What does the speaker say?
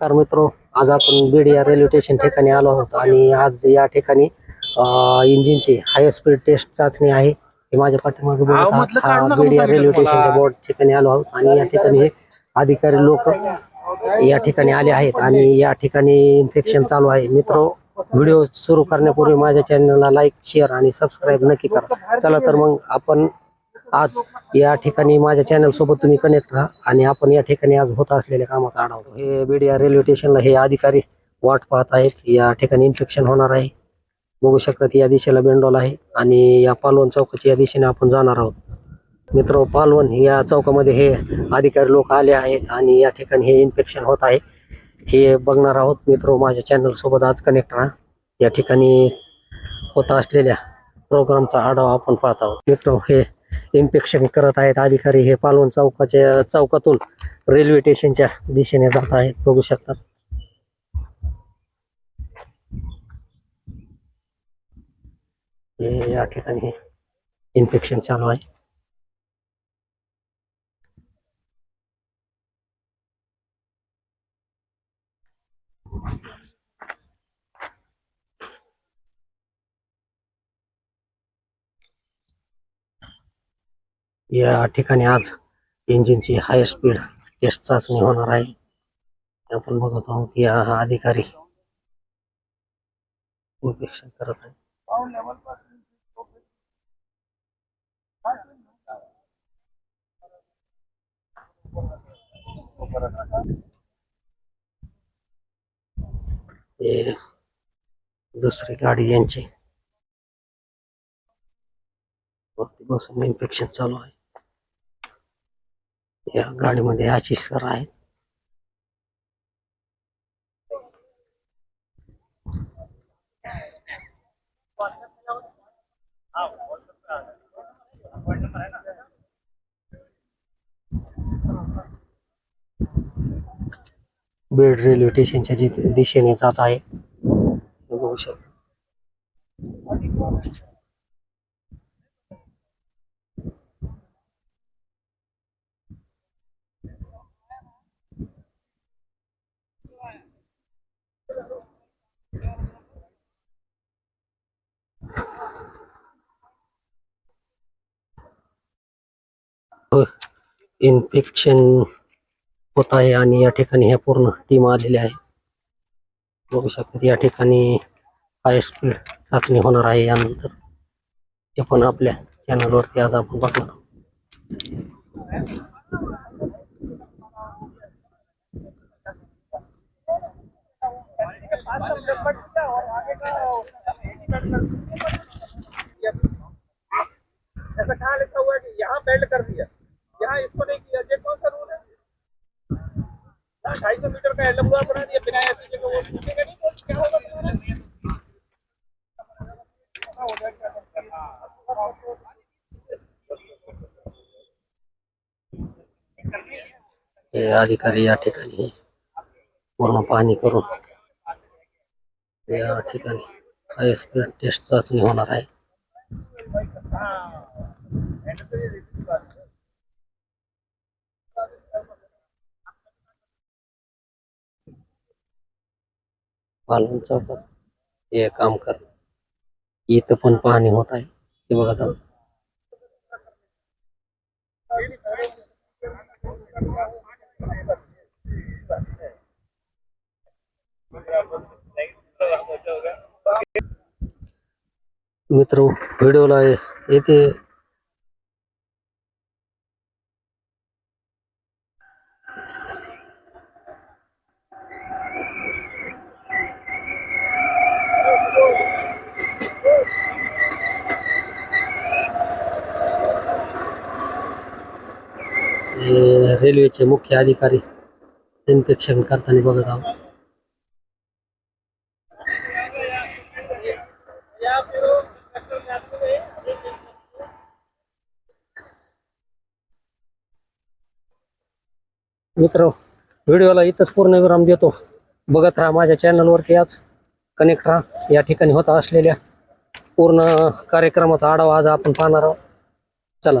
नमस्कार मित्र आज आपण बीड या रेल्वे स्टेशन ठिकाणी आलो आहोत आणि आज या ठिकाणी इंजिनची हाय स्पीड टेस्ट चाचणी आहे हे माझ्या पाठीमागे बघत आहात. बीड या रेल्वे स्टेशनच्या. बोर्ड ठिकाणी आलो आहोत आणि या ठिकाणी हे अधिकारी लोक या ठिकाणी आले आहेत आणि या ठिकाणी इन्फेक्शन चालू आहे मित्र व्हिडिओ सुरू करण्यापूर्वी माझ्या चॅनलला लाईक शेअर आणि सबस्क्राईब नक्की करा चला तर मग आपण आज या ठिकाणी माझ्या चॅनल सोबत तुम्ही कनेक्ट राहा आणि आपण या ठिकाणी आज होत असलेल्या कामाचा आढावा हे बीडीआर रेल्वे स्टेशनला हे अधिकारी वाट पाहत आहेत. या ठिकाणी इन्फेक्शन होणार आहे. बघू शकतात या दिशेला बेंडोल आहे आणि या पालवण चौकाच्या या दिशेने आपण जाणार आहोत. मित्र पालवण या चौकामध्ये हे अधिकारी लोक आले आहेत आणि या ठिकाणी हे इन्फेक्शन होत आहे. हे बघणार आहोत. मित्र माझ्या चॅनल सोबत आज कनेक्ट राहा. या ठिकाणी होत असलेल्या प्रोग्रामचा आढावा आपण पाहत आहोत. मित्र हे इन्फेक्शन करत आहेत अधिकारी हे पालवण चौकाच्या चौकातून रेल्वे स्टेशनच्या दिशेने जात आहेत. बघू शकतात हे या ठिकाणी इन्फेक्शन चालू आहे. या ठिकाणी आज इंजिनची हाय स्पीड टेस्ट चाचणी होणार आहे. आपण बघत आहोत अधिकारी इन्फेक्शन हे दुसरी गाडी यांची. बसून इन्फेक्शन चालू आहे. या गाडीमध्ये आशिष सर आहेत. बीड रेल्वे स्टेशनच्या जिथे दिशेने जात आहे. बघू शकतो. इन्फेक्शन होत आहे आणि या ठिकाणी ह्या पूर्ण टीम आलेल्या आहे. बघू शकतात या ठिकाणी हाय स्पीड चाचणी होणार आहे यानंतर. हे पण आपल्या चॅनलवरती आज आपण बघणार आहोत. ढाई सौ मीटर का हुआ बना दिया बिना ऐसी जगह वो पूछेगा नहीं क्या होगा तुम्हारा? अधिकारी या ठिकाणी पूर्ण पाहणी करून या ठिकाणी हाय स्पीड टेस्ट चाचणी होणार आहे. पालन चौकात हे काम कर. इथं पण पाहणी होत आहे. हे बघा जाऊ. मित्र व्हिडिओला येथे हे रेल्वेचे मुख्य अधिकारी इन्फेक्शन करताना बघत आहोत. मित्र व्हिडिओला इथंच पूर्ण विराम देतो. बघत राहा माझ्या चॅनलवरती आज कनेक्ट राहा. या ठिकाणी होत असलेल्या पूर्ण कार्यक्रमाचा आढावा आज आपण पाहणार आहोत. चला